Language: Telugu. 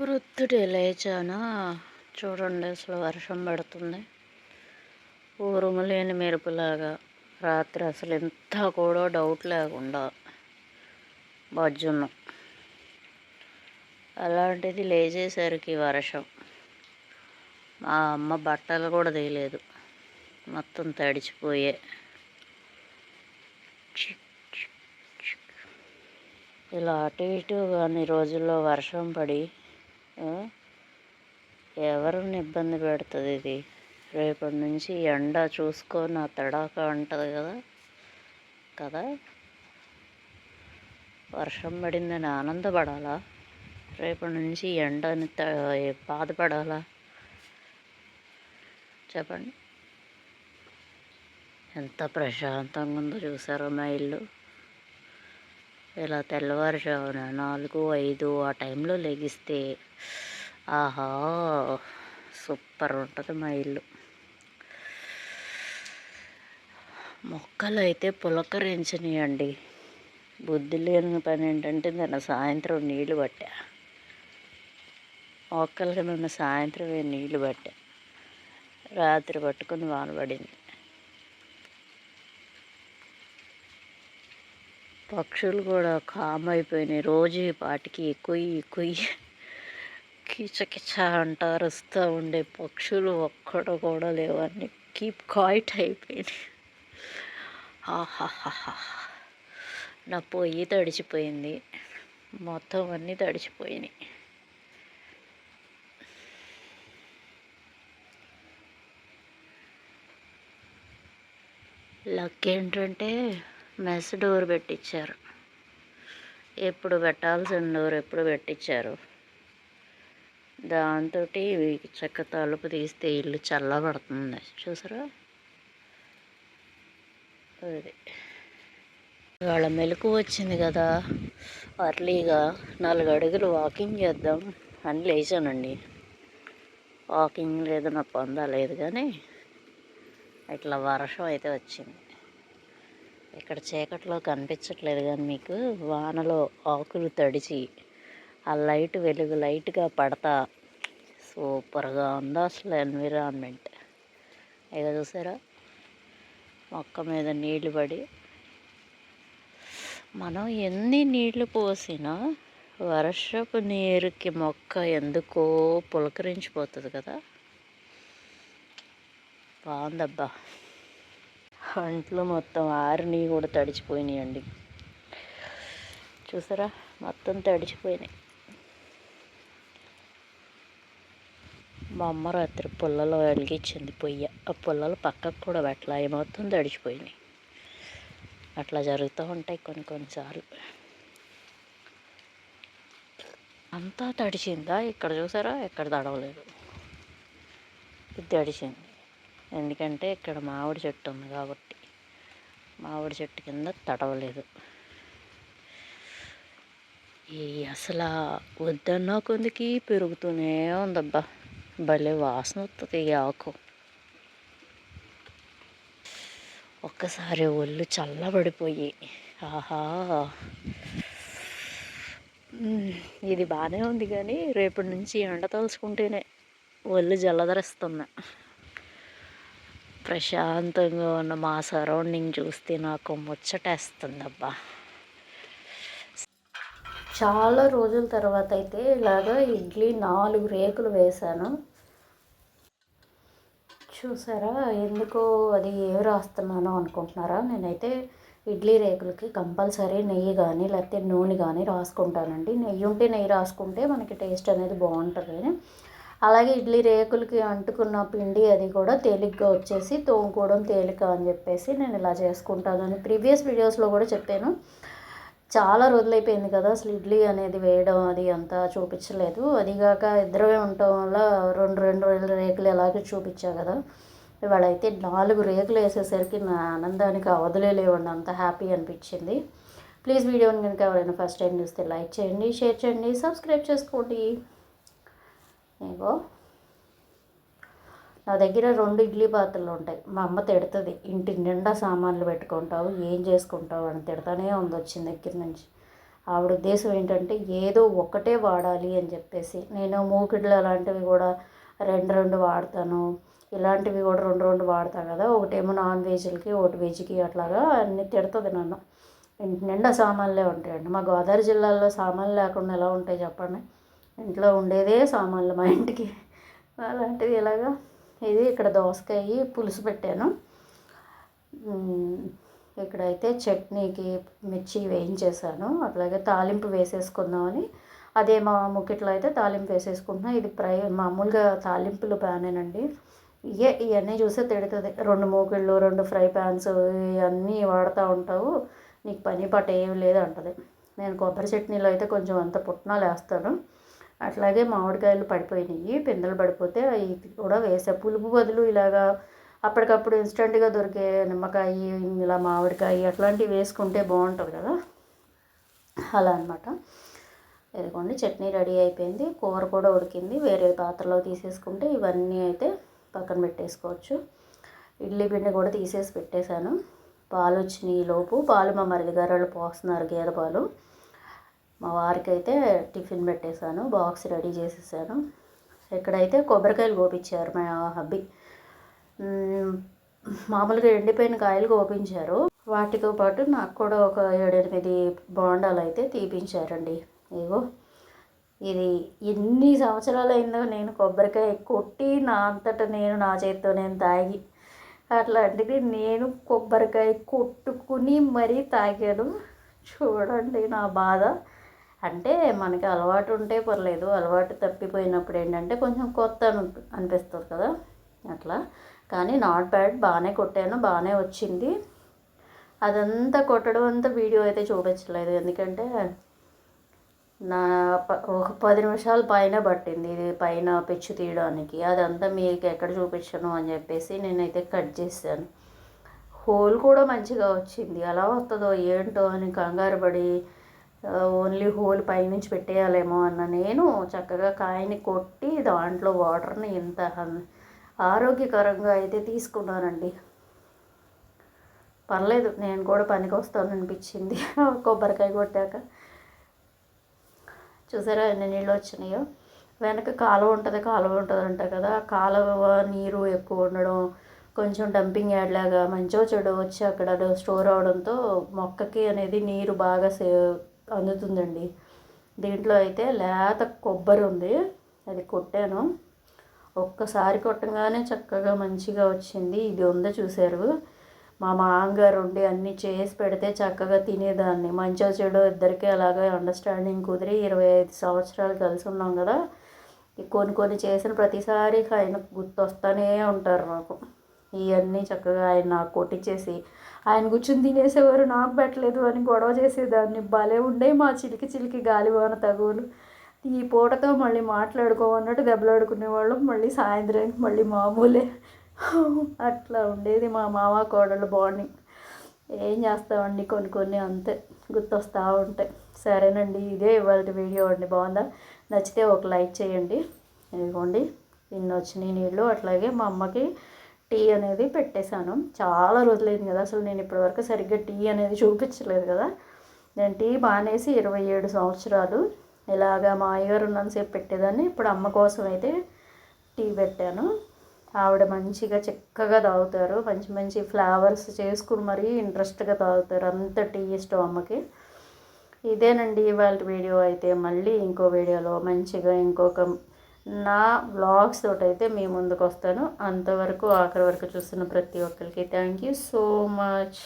వృత్తుడి లేచానా? చూడండి అసలు వర్షం పడుతుంది. ఊరుము లేని మెరుపులాగా. రాత్రి అసలు ఎంత కూడా డౌట్ లేకుండా బజ్జున్నాం అలాంటిది లేచేసరికి వర్షం. మా అమ్మ బట్టలు కూడా తీయలేదు. మొత్తం తడిచిపోయే. ఇలా అటు ఇటు కానీ రోజుల్లో వర్షం పడి ఎవరిని ఇబ్బంది పెడుతుంది ఇది? రేపటి నుంచి ఎండ చూసుకో నా తడాక ఉంటుంది కదా? కదా? వర్షం పడిందని ఆనందపడాలా? రేపటి నుంచి ఎండని బాధపడాలా? చెప్పండి. ఎంత ప్రశాంతంగా ఉందో చూసారో మా ఇల్లు? ఇలా తెల్లవారుజామున నాలుగు ఐదు ఆ టైంలో లెగిస్తే ఆహా సూపర్ ఉంటుంది మా ఇల్లు. మొక్కలు అయితే పులకరించినాయండి. బుద్ధి లేని పని ఏంటంటే నిన్న సాయంత్రం నీళ్ళు పట్టా. మొక్కలకి నిన్న సాయంత్రం నీళ్ళు పట్టా. రాత్రి పట్టుకుని వాన పడింది. పక్షులు కూడా కామ్ అయిపోయినాయి రోజు పాటికి కొయ్యి కొయ్యి. కిచకిచ అంట అరుస్తూ ఉండే పక్షులు ఒక్కడ కూడా లేవన్నీ కీప్ కాయిట్ అయిపోయినాయి. ఆహాహా నా పొయ్యి తడిచిపోయింది. మొత్తం అన్నీ తడిచిపోయినాయి. లక్ ఏంటంటే మెస్ డోర్ పెట్టించారు ఎప్పుడు పెట్టాల్సిన డోర్ ఎప్పుడు పెట్టించారు దాంతో చెక్క తలుపు తీస్తే ఇల్లు చల్లబడుతుంది. చూసారా? అది. ఇవాళ మెలకు వచ్చింది కదా. అర్లీగా నాలుగు అడుగులు వాకింగ్ చేద్దాం అని లేచానండి. వాకింగ్ లేదు నా పొందలేదు కానీ ఇట్లా వర్షం అయితే వచ్చింది. ఇక్కడ చీకట్లో కనిపించట్లేదు కానీ మీకు వానలో ఆకులు తడిచి ఆ లైట్ వెలుగు లైట్గా పడతా. సూపర్గా ఉంది అసలు ఎన్విరాన్మెంట్. ఇక చూసారా? మొక్క మీద నీళ్ళు పడి మనం ఎన్ని నీళ్ళు పోసినా వర్షపు నీరుకి మొక్క ఎందుకో పులకరించిపోతుంది కదా? బాగుందబ్బా. అంట్లు మొత్తం ఆరిని కూడా తడిచిపోయినాయండి. చూసారా? మొత్తం తడిచిపోయినాయి. మా అమ్మ రాత్రి పుల్లలో వెలిగించింది పొయ్య. ఆ పుల్లలు పక్కకు కూడా పెట్టలా. అవి మొత్తం తడిచిపోయినాయి. అట్లా జరుగుతూ ఉంటాయి కొన్ని కొన్నిసార్లు అంతా తడిచిందా? ఇక్కడ చూసారా? ఎక్కడ తడవలేదు. ఇది తడిచింది. ఎందుకంటే ఇక్కడ మామిడి చెట్టు ఉంది కాబట్టి మామిడి చెట్టు కింద తడవలేదు. ఈ అసలు వద్దన్న కొందికి పెరుగుతూనే ఉందబ్బా? భలే వాసన వస్తుంది ఈ ఆకు. ఒక్కసారి ఒళ్ళు చల్లబడిపోయి ఆహా. ఇది బాగానే ఉంది కానీ రేపటి నుంచి ఎండ తలుచుకుంటేనే ఒళ్ళు జలధరిస్తున్నా ప్రశాంతంగా ఉన్న మా సరౌండింగ్ చూస్తే నాకు ముచ్చటేస్తుంది అబ్బా చాలా రోజుల తర్వాత అయితే ఇలాగ ఇడ్లీ నాలుగు రేకులు వేశాను. చూసారా ఎందుకో అది ఏమి రాస్తున్నానో అనుకుంటున్నారా? నేనైతే ఇడ్లీ రేకులకి కంపల్సరీ నెయ్యి కానీ లేకపోతే నూనె కానీ రాసుకుంటానండి. నెయ్యి ఉంటే నెయ్యి రాసుకుంటే మనకి టేస్ట్ అనేది బాగుంటుంది. అలాగే ఇడ్లీ రేకులకి అంటుకున్న పిండి అది కూడా తేలిగ్గా వచ్చేసి తోముకోవడం తేలిక అని చెప్పేసి నేను ఇలా చేసుకుంటాను. ప్రీవియస్ వీడియోస్లో కూడా చెప్పాను. చాలా రోజులైపోయింది కదా అసలు ఇడ్లీ అనేది వేయడం అది అంతా చూపించలేదు. అదిగాక ఇద్దరమే ఉండటం వల్ల రెండు రెండు రెండు రేకులు ఎలాగో చూపించా కదా. ఇవాళ అయితే నాలుగు రేకులు వేసేసరికి నా ఆనందానికి అవధులేలేవండి అంత హ్యాపీ అనిపించింది. ప్లీజ్ వీడియోని కనుక ఎవరైనా ఫస్ట్ టైం చూస్తే లైక్ చేయండి షేర్ చేయండి సబ్స్క్రైబ్ చేసుకోండి. ఇగో. నా దగ్గర రెండు ఇడ్లీ పాత్రలు ఉంటాయి. మా అమ్మ తిడుతుంది. ఇంటి నిండా సామాన్లు పెట్టుకుంటావు ఏం చేసుకుంటావు అని తిడతానే ఉంది వచ్చిన దగ్గర నుంచి. ఆవిడ ఉద్దేశం ఏంటంటే ఏదో ఒకటే వాడాలి అని చెప్పేసి. నేను మూకిడ్లు అలాంటివి కూడా రెండు రెండు వాడతాను. ఇలాంటివి కూడా రెండు రెండు వాడతాను కదా. ఒకటేమో నాన్ వెజ్లకి ఒకటి వెజ్కి అట్లాగా అన్ని తిడుతుంది నన్ను. ఇంటి నిండా సామాన్లే ఉంటాయండి. మా గోదావరి జిల్లాలో సామాన్లు లేకుండా ఎలా ఉంటాయి చెప్పండి? ఇంట్లో ఉండేదే సామాన్లు మా ఇంటికి. అలాంటిది ఇలాగా ఇది ఇక్కడ దోసకాయ పులుసు పెట్టాను. ఇక్కడైతే చట్నీకి మిర్చి వేయించేసాను అట్లాగే తాలింపు వేసేసుకుందామని. అదే మా ముక్కిట్లో అయితే తాలింపు వేసేసుకుంటున్నా. ఇది ప్రై మామూలుగా తాలింపులు ప్యానేనండి. ఇవే ఇవన్నీ చూస్తే తిడుతుంది. రెండు మూకిళ్ళు రెండు ఫ్రై ప్యాన్స్ ఇవన్నీ వాడుతూ ఉంటావు. నీకు పని పట్ట ఏం లేదు అంటది. నేను కొబ్బరి చట్నీలో అయితే కొంచెం అంత పుట్నాలు వేస్తాను. అట్లాగే మామిడికాయలు పడిపోయినాయి పిందెలు పడిపోతే అవి కూడా వేసా పులుపు బదులు ఇలాగా అప్పటికప్పుడు ఇన్స్టెంట్గా దొరికే నిమ్మకాయ ఇలా మామిడికాయ అట్లాంటివి వేసుకుంటే బాగుంటుంది కదా. అలా అనమాట ఇదిగోండి చట్నీ రెడీ అయిపోయింది. కూర కూడా ఉడికింది. వేరే పాత్రలో తీసేసుకుంటే ఇవన్నీ అయితే పక్కన పెట్టేసుకోవచ్చు. ఇడ్లీ పిండి కూడా తీసేసి పెట్టేశాను. పాలు వచ్చినాయి లోపు. పాలు మా మరిది గారు పోస్తున్నారు గేదె పాలు. మా వారికి అయితే టిఫిన్ పెట్టేశాను బాక్స్ రెడీ చేసేసాను. ఇక్కడైతే కొబ్బరికాయలు కోపించారు మా హబ్బీ. మామూలుగా ఎండిపోయిన కాయలు కోపించారు. వాటితో పాటు నాకు కూడా ఒక ఏడెనిమిది బోండాలు అయితే తీపించారండి. ఇగో ఇది ఎన్ని సంవత్సరాలు అయిందో నేను కొబ్బరికాయ కొట్టి నా అంతటా నేను నా చేతితో నేను తాగి అట్లాంటిది నేను కొబ్బరికాయ కొట్టుకుని మరీ తాగాను. చూడండి నా బాధ. అంటే మనకి అలవాటు ఉంటే పర్లేదు అలవాటు తప్పిపోయినప్పుడు ఏంటంటే కొంచెం కొత్త అనిపిస్తుంది కదా అట్లా. కానీ నాట్ బ్యాడ్ బాగానే కొట్టాను బాగానే వచ్చింది. అదంతా కొట్టడం అంతా వీడియో అయితే చూపించలేదు. ఎందుకంటే నా ఒక పది నిమిషాల పైన పట్టింది ఇది పైన పెచ్చు తీయడానికి. అదంతా మీకు ఎక్కడ చూపించను అని చెప్పేసి నేనైతే కట్ చేశాను. హోల్ కూడా మంచిగా వచ్చింది. ఎలా వస్తుందో ఏంటో అని కంగారు పడి ఓన్లీ హోల్ పైనుంచి పెట్టేయాలేమో అన్న. నేను చక్కగా కాయని కొట్టి దాంట్లో వాటర్ని ఇంత ఆరోగ్యకరంగా అయితే తీసుకున్నానండి. పర్లేదు నేను కూడా పనికి వస్తాను అనిపించింది. కొబ్బరికాయ కొట్టాక. చూసారా ఎన్ని నీళ్ళు వచ్చినాయో? వెనక కాలువ ఉంటుంది కాలువ ఉంటుంది అంట కదా కాలువ నీరు ఎక్కువ ఉండడం కొంచెం డంపింగ్ యార్డ్ లాగా మంచిగా చెడు వచ్చి అక్కడ స్టోర్ అవడంతో మొక్కకి అనేది నీరు బాగా సే అందుతుందండి. దీంట్లో అయితే లేత కొబ్బరి ఉంది. అది కొట్టాను. ఒక్కసారి కొట్టగానే చక్కగా మంచిగా వచ్చింది. ఇది ఉందో చూశారు. మా మామగారు ఉండి అన్నీ చేసి పెడితే చక్కగా తినేదాన్ని. మంచిగా చెడు ఇద్దరికి అలాగే అండర్స్టాండింగ్ కుదిరి ఇరవై ఐదు సంవత్సరాలు కలిసి ఉన్నాం కదా. కొన్ని కొన్ని చేసిన ప్రతిసారి ఆయన గుర్తొస్తూనే ఉంటారు నాకు. ఇవన్నీ చక్కగా ఆయన నాకు కొట్టించేసి ఆయన కూర్చుని తినేసేవారు నాకు పెట్టలేదు అని గొడవ చేసేదాన్ని. భలే ఉండే మా చిలికి చిలికి గాలివాన తగువులు ఈ పూటతో మళ్ళీ మాట్లాడుకోమన్నట్టు దెబ్బలాడుకునేవాళ్ళం మళ్ళీ సాయంత్రానికి మళ్ళీ మామూలే. అట్లా ఉండేది మా మామ కోడలు బాండింగ్. ఏం చేస్తామండి కొన్ని కొన్ని అంతే గుర్తొస్తూ ఉంటాయి. సరేనండి ఇదే ఇవాళ వీడియో అండి. బాగుందా? నచ్చితే ఒక లైక్ చేయండి. ఇదిగోండి ఇన్ని వచ్చినాయి నీళ్ళు అట్లాగే మా అమ్మకి టీ అనేది పెట్టేశాను. చాలా రోజులైంది కదా అసలు నేను ఇప్పటివరకు సరిగ్గా టీ అనేది చూపించలేదు కదా. నేను టీ మానేసి ఇరవై ఏడు సంవత్సరాలు ఇలాగా మా అయ్యగారు ఉన్నంతసేపు పెట్టేదాన్ని. ఇప్పుడు అమ్మ కోసం అయితే టీ పెట్టాను. ఆవిడ మంచిగా చక్కగా తాగుతారు. మంచి మంచి ఫ్లేవర్స్ చేసుకుని మరీ ఇంట్రెస్ట్గా తాగుతారు. అంత టీ ఇష్టం అమ్మకి. ఇదేనండి ఇవాళ వీడియో. అయితే మళ్ళీ ఇంకో వీడియోలో మంచిగా ఇంకొక నా బ్లాగ్స్ తోటైతే అయితే మీ ముందుకు వస్తాను అంతవరకు ఆఖరి వరకు చూస్తున్న ప్రతి ఒక్కరికి థ్యాంక్ యూ సో మచ్